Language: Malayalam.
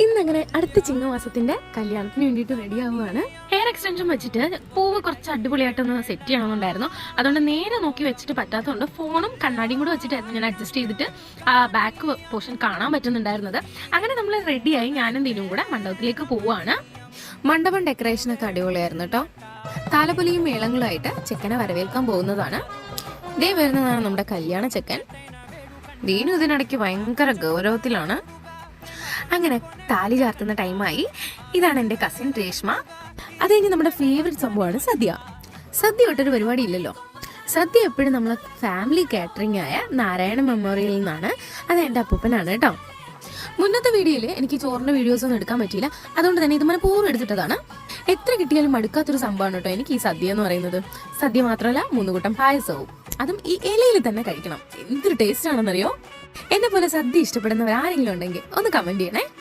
ഇന്നങ്ങനെ അടുത്ത ചിങ്ങമാസത്തിന്റെ കല്യാണത്തിന് വേണ്ടിട്ട് റെഡി ആവുകയാണ് ഹെയർ എക്സ്റ്റൻഷൻ വെച്ചിട്ട് പൂവ് കുറച്ച് അടിപൊളിയായിട്ടൊന്ന് സെറ്റ് ചെയ്യണമെന്നുണ്ടായിരുന്നു. അതുകൊണ്ട് നേരെ നോക്കി വെച്ചിട്ട് പറ്റാത്തതുകൊണ്ട് ഫോണും കണ്ണാടിയും കൂടെ വെച്ചിട്ടായിരുന്നു ഞാൻ അഡ്ജസ്റ്റ് ചെയ്തിട്ട് ആ ബാക്ക് പോർഷൻ കാണാൻ പറ്റുന്നുണ്ടായിരുന്നത്. അങ്ങനെ നമ്മൾ റെഡിയായി ഞാനും കൂടെ മണ്ഡപത്തിലേക്ക് പോവുകയാണ് മണ്ഡപം ഡെക്കറേഷൻ ഒക്കെ അടിപൊളിയായിരുന്നു കേട്ടോ താലപ്പൊലിയും മേളങ്ങളുമായിട്ട് ചെക്കനെ വരവേൽക്കാൻ പോകുന്നതാണ്. ഇതേ വരുന്നതാണ് നമ്മുടെ കല്യാണ ചെക്കൻ. ദീനു ഇതിനിടയ്ക്ക് ഭയങ്കര ഗൗരവത്തിലാണ്. അങ്ങനെ താലി ചാർത്തുന്ന ടൈമായി ഇതാണ് എന്റെ കസിൻ രേഷ്മ. അത് കഴിഞ്ഞ് നമ്മുടെ ഫേവറേറ്റ് സംഭവമാണ് സദ്യ. സദ്യ വിട്ടൊരു പരിപാടി ഇല്ലല്ലോ. സദ്യ എപ്പോഴും നമ്മളെ ഫാമിലി കാറ്ററിംഗ് ആയ നാരായണ മെമ്മോറിയലിൽ നിന്നാണ് അത് എന്റെ അപ്പൂപ്പനാണ് കേട്ടോ. മുന്നത്തെ വീഡിയോയിൽ എനിക്ക് ചോറിന്റെ വീഡിയോസ് ഒന്നും എടുക്കാൻ പറ്റിയില്ല. അതുകൊണ്ട് തന്നെ ഇത് മനഃപൂർവം എടുത്തിട്ടതാണ്. എത്ര കിട്ടിയാലും മടുക്കാത്തൊരു സംഭവമാണ് കേട്ടോ എനിക്ക് ഈ സദ്യ എന്ന് പറയുന്നത്. സദ്യ മാത്രമല്ല മൂന്നുകൂട്ടം പായസവും. അതും ഈ ഇലയിൽ തന്നെ കഴിക്കണം. എന്തൊരു ടേസ്റ്റ് ആണെന്നറിയോ? എന്നെ പോലെ സദ്യ ഇഷ്ടപ്പെടുന്നവർ ആരെങ്കിലും ഉണ്ടെങ്കിൽ ഒന്ന് കമന്റ് ചെയ്യണേ.